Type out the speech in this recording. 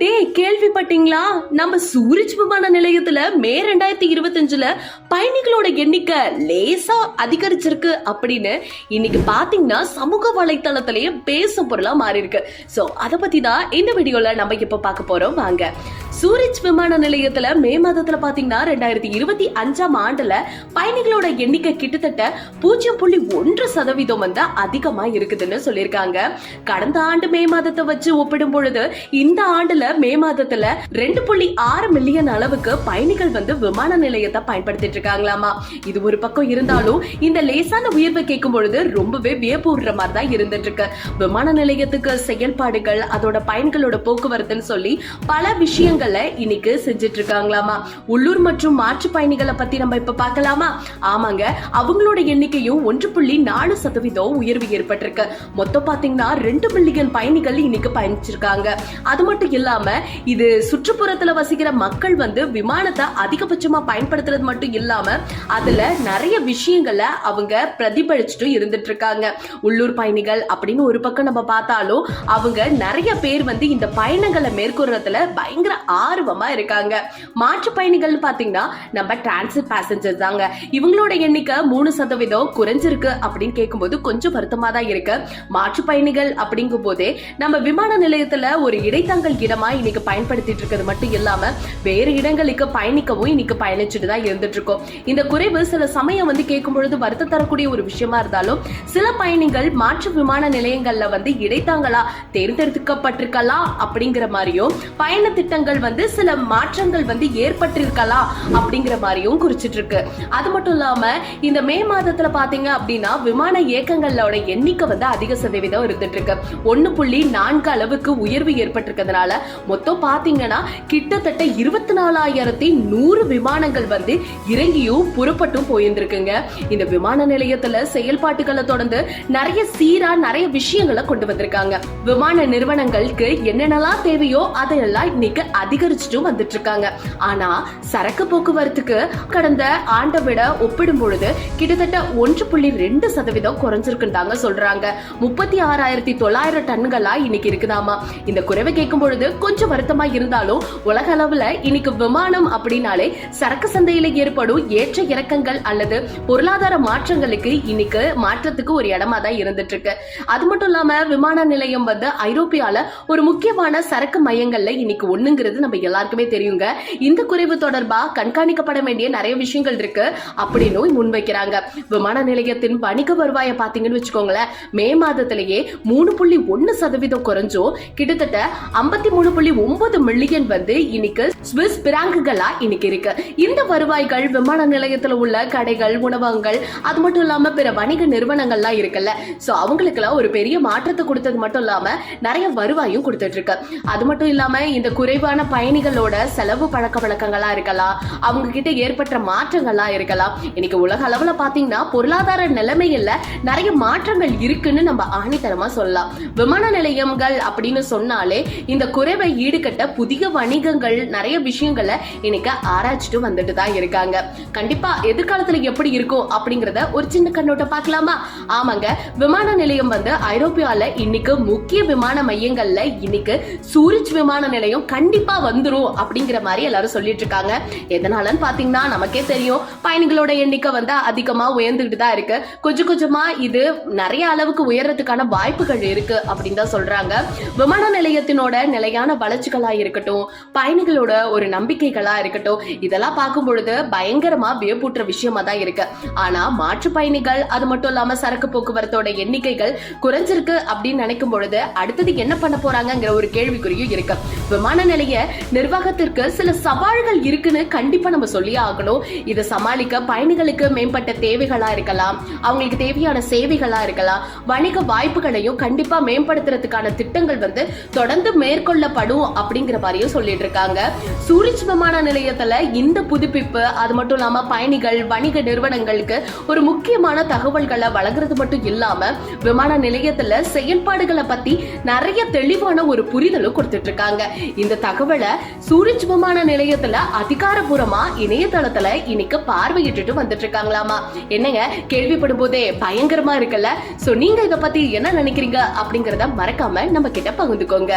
டே கேள்விப்பட்டீங்களா? நம்ம சூரஜ் விமான நிலையத்துல மே ரெண்டாயிரத்தி இருபத்தஞ்சுல பயணிகளோட எண்ணிக்கை லேசா அதிகரிச்சிருக்கு அப்படின்னு இன்னைக்கு பாத்தீங்கன்னா சமூக வலைத்தளத்திலேயே பேச பொருளா மாறி இருக்கு சோ அத பத்தி தான் இந்த வீடியோல நம்ம இப்ப பார்க்க போறோம். வாங்க. சூரஜ் விமான நிலையத்துல மே மாதத்துல பாத்தீங்கன்னா ரெண்டாயிரத்தி இருபத்தி அஞ்சாம் ஆண்டுல பயணிகளோட எண்ணிக்கை கிட்டத்தட்ட பூஜ்ஜியம் புள்ளி ஒன்று சதவீதம் வந்து அதிகமா இருக்குதுன்னு சொல்லியிருக்காங்க. கடந்த ஆண்டு மே மாதத்தை வச்சு ஒப்பிடும் பொழுது இந்த ஆண்டுல மே மாதத்துல ரெண்டு புள்ளி ஆறு மில்லியன் அளவுக்கு பயணிகள் வந்து விமான நிலையத்தை பயன்படுத்திட்டு இருக்காங்களாமா? இது ஒரு பக்கம் இருந்தாலும் இந்த லேசான உயர்வை கேட்கும் பொழுது ரொம்பவே வியப்பூடுற மாதிரி தான் இருந்துட்டு இருக்கு. விமான நிலையத்துக்கு செயல்பாடுகள் அதோட பயணிகளோட போக்குவரத்துன்னு சொல்லி பல விஷயங்களை இன்னைக்கு செஞ்சுட்டு இருக்காங்களாமா? உள்ளூர் மற்றும் மாற்று பயணிகளை பத்தி நம்ம இப்ப பார்க்கலாமா? ஆமாங்க அவங்களோட எண்ணிக்கையும் ஒன்று புள்ளி நாலு சதவீதம் உயர்வு ஏற்பட்டிருக்கு. மொத்தம் பாத்தீங்கன்னா ரெண்டு மில்லியன் பயணிகள் இன்னைக்கு பயணிச்சிருக்காங்க. அது மட்டும் இல்லாம இது சுற்றுப்புறத்துல வசிக்கிற மக்கள் வந்து விமானத்தை அதிகபட்சமா பயன்படுத்துறது மட்டும் இல்லாம அதுல நிறைய விஷயங்களை அவங்க பிரதிபலிச்சுட்டு இருந்துட்டு இருக்காங்க உள்ளூர் பயணிகள் அப்படின்னு ஒரு பக்கம் நம்ம பார்த்தாலும் அவங்க நிறைய பேர் வந்து இந்த பயணங்களை மேற்கொள்றதுல பயங்கர ஆர்வமா இருக்காங்க. மாற்று பயணிகள் பாத்தீங்கன்னா நம்ம டிரான்சிட் பேசஞ்சர்ஸ் தாங்க. இவங்களோட எண்ணிக்கை மூணு சதவீதம் குறைஞ்சிருக்கு அப்படின்னு கேட்கும்போது கொஞ்சம் வருத்தமா தான் இருக்கு. மாற்று பயணிகள் அப்படிங்கும் போதே நம்ம விமான நிலையத்துல ஒரு இடைத்தங்கல் இடமா இன்னைக்கு பயன்படுத்திட்டு இருக்கிறது. மட்டும் இல்லாம வேறு இடங்களுக்கு பயணிக்கவும் இன்னைக்கு பயணிச்சுட்டு தான் இருந்துட்டு இருக்கோம் இந்த குறைவு சில சமயம் வந்து கேட்கும் பொழுது வருத்த தரக்கூடிய ஒரு விஷயமா இருந்தாலும் சில பயணிகள் மாற்று விமான நிலையங்கள்ல வந்து இடைத்தாங்களா தேர்ந்தெடுக்கப்பட்டிருக்கலாம் அப்படிங்கிற மாதிரியும் பயண திட்டங்கள் வந்து சில மாற்றங்கள் வந்து ஏற்பட்டிருக்கலாம் அப்படிங்கிற மாதிரியும் குறிச்சிட்டு இருக்கு அது மட்டும் இல்லாம இந்த மே மாதத்துல பாத்தீங்க அப்படின்னா விமான இயக்கங்களோட எண்ணிக்கை வந்து அதிக சதவீதம் இருந்துட்டு இருக்கு ஒன்னு புள்ளி நான்கு அளவுக்கு உயர்வு ஏற்பட்டிருக்கிறதுனால மொத்தம் பாத்தீங்கன்னா கிட்டத்தட்ட இருபத்தி நாலாயிரத்தி நூறு விமானங்கள் வந்து இறங்கியும் புறப்பட்டும் போயிருந்திருக்குங்க. இந்த விமான நிலையத்துல செயல்பாட்டுகளை தொடர்ந்து நிறைய சீரா நிறைய விஷயங்களை கொண்டு வந்திருக்காங்க. விமான நிறுவனங்களுக்கு என்னென்னலாம் தேவையோ அதையெல்லாம் இன்னைக்கு அதிகரிச்சுட்டும் வந்துட்டு இருக்காங்க ஆனா சரக்கு போக்குவரத்துக்கு கடந்த ஆண்டை விட ஒப்பிடும் பொழுது கிட்டத்தட்ட ஒன்று புள்ளி ரெண்டு சதவீதம் குறைஞ்சிருக்குன்னு தாங்க சொல்றாங்க. முப்பத்தி ஆறாயிரத்தி தொள்ளாயிரம் டன்களா இன்னைக்கு இருக்குதாமா? இந்த குறைவை கேட்கும் பொழுது கொஞ்சம் வருத்தமா இருந்தாலும் உலக அளவுல இன்னைக்கு விமானம் அப்படின்னாலே சரக்கு சந்தையில ஏற்படும் ஏற்ற இறக்கங்கள் அல்லது பொருளாதார மாற்றங்களுக்கு இன்னைக்கு மாற்றத்துக்கு ஒரு இடமா தான் இருந்துட்டு இருக்கு அது மட்டும் இல்லாம விமான நிலையம் வந்து ஐரோப்பியால ஒரு முக்கியமான சரக்கு மையங்கள்ல இன்னைக்கு ஒண்ணுங்கிறது நம்ம எல்லாருக்குமே தெரியுங்க. இந்த குறைவு தொடர்பா கண்காணிக்கப்பட வேண்டிய நிறைய விஷயங்கள் இருக்கு அப்படின்னு முன்வைக்கிறாங்க. விமான நிலையத்தின் வணிக வருவாயை பாத்தீங்கன்னு வச்சுக்கோங்களேன் மே மாதத்திலேயே மூணு புள்ளி ஒன்னு சதவீதம் குறைஞ்சோ கிட்டத்தட்ட ஐம்பத்தி மூணு புள்ளி ஒன்பது மில்லியன் வந்து இன்னைக்கு ஸ்விஸ் பிராங்குகளா இன்னைக்கு இருக்கு. இந்த வருவாய்கள் விமான நிலையத்துல உள்ள கடைகள் உணவகங்கள் அது மட்டும் இல்லாம பிற வணிக நிறுவனங்கள்லாம் இருக்குல்ல. சோ அவங்களுக்கெல்லாம் ஒரு பெரிய மாற்றத்தை கொடுத்தது மட்டும் இல்லாம நிறைய வருவாயும் கொடுத்துட்டு இருக்கு அது மட்டும் இல்லாம இந்த குறைவான பயணிகளோட செலவு பழக்க வழக்கங்களா இருக்கலாம். அவங்க கிட்ட ஏற்பட்ட மாற்றங்களா இருக்கலாம். இன்னைக்கு உலக அளவுல பாத்தீங்கன்னா பொருளாதார நிலைமையில நிறைய மாற்றங்கள் இருக்குன்னு நம்ம ஆணித்தரமா சொல்லலாம். விமான நிலையங்கள் அப்படின்னு சொன்னாலே இந்த குறைவை ஈடுகட்ட புதிய வணிகங்கள் நிறைய விஷயங்களை இன்னைக்கு ஆராய்ச்சிட்டு வந்துட்டு தான் இருக்காங்க. கண்டிப்பா எதிர்காலத்துல எப்படி இருக்கும் அப்படிங்கறத ஒரு சின்ன கண்ணோட்டம் பார்க்கலாமா? ஆமாங்க. விமான நிலையம் வந்து ஐரோப்பியால இன்னைக்கு முக்கிய விமான மையங்கள்ல இன்னைக்கு சூரிச் விமான நிலையம் கண்டிப்பா வந்துரும் அப்படிங்கிற மாதிரி எல்லாரும் சொல்லிட்டு இருக்காங்க. எதனாலன்னு பாத்தீங்கன்னா நமக்கே தெரியும். பயணிகளோட எண்ணிக்கை வந்து அதிகமா உயர்ந்துகிட்டு தான் இருக்கு. கொஞ்சம் கொஞ்சமா இது நிறைய அளவுக்கு உயர்றதுக்கான வாய்ப்புகள் இருக்கு அப்படின்னு தான் சொல்றாங்க. விமான நிலையத்தினோட நிலையான வளர்ச்சிகளா இருக்கட்டும் பயணிகளோட ஒரு நம்பிக்கைகளா இருக்கட்டும் இதெல்லாம் பார்க்கும் பொழுது பயங்கரமா வியப்பூட்டுற விஷயமா தான் இருக்கு. ஆனா மாற்று பயணிகள் அது மட்டும் இல்லாம சரக்கு போக்குவரத்தோட எண்ணிக்கைகள் குறைஞ்சிருக்கு அப்படின்னு நினைக்கும் பொழுது அடுத்தது என்ன பண்ண போறாங்கிற ஒரு கேள்விக்குறியும் இருக்கு. விமான நிலைய நிர்வாகத்திற்கு சில சவால்கள் இருக்குன்னு கண்டிப்பா நம்ம சொல்லியே ஆகணும். இதை சமாளிக்க பயணிகளுக்கு மேம்பட்ட தேவைகளா இருக்கலாம் அவங்களுக்கு தேவையான சேவைகளா இருக்கலாம் வணிக வாய்ப்புகளையும் கண்டிப்பா மேம்படுத்துறதுக்கான திட்டங்கள் வந்து தொடர்ந்து மேற்கொள்ளப்படும் அப்படிங்கிற மாதிரியும் சொல்லிட்டு இருக்காங்க. சூரிச் விமான நிலையத்துல இந்த புதுப்பிப்பு அது மட்டும் இல்லாம பயணிகள் வணிக நிறுவனங்களுக்கு ஒரு முக்கியமான தகவல்களை வழங்குறது மட்டும் இல்லாம விமான நிலையத்துல செயல்பாடுகளை பத்தி நிறைய தெளிவான ஒரு புரிதலும் கொடுத்துட்டு இருக்காங்க இந்த தகவலை சூரிச் விமான நிலையத்துல அதிகாரபூர்வமா இணையதளத்துல இன்னைக்கு பார்வையிட்டு வந்துட்டு இருக்காங்களாமா என்னங்க கேள்விப்படும் போதே பயங்கரமா இருக்குல்ல? சோ நீங்க இதை பத்தி என்ன நினைக்கிறீங்க அப்படிங்கறத மறக்காம நம்ம கிட்ட பகிர்ந்துக்கோங்க.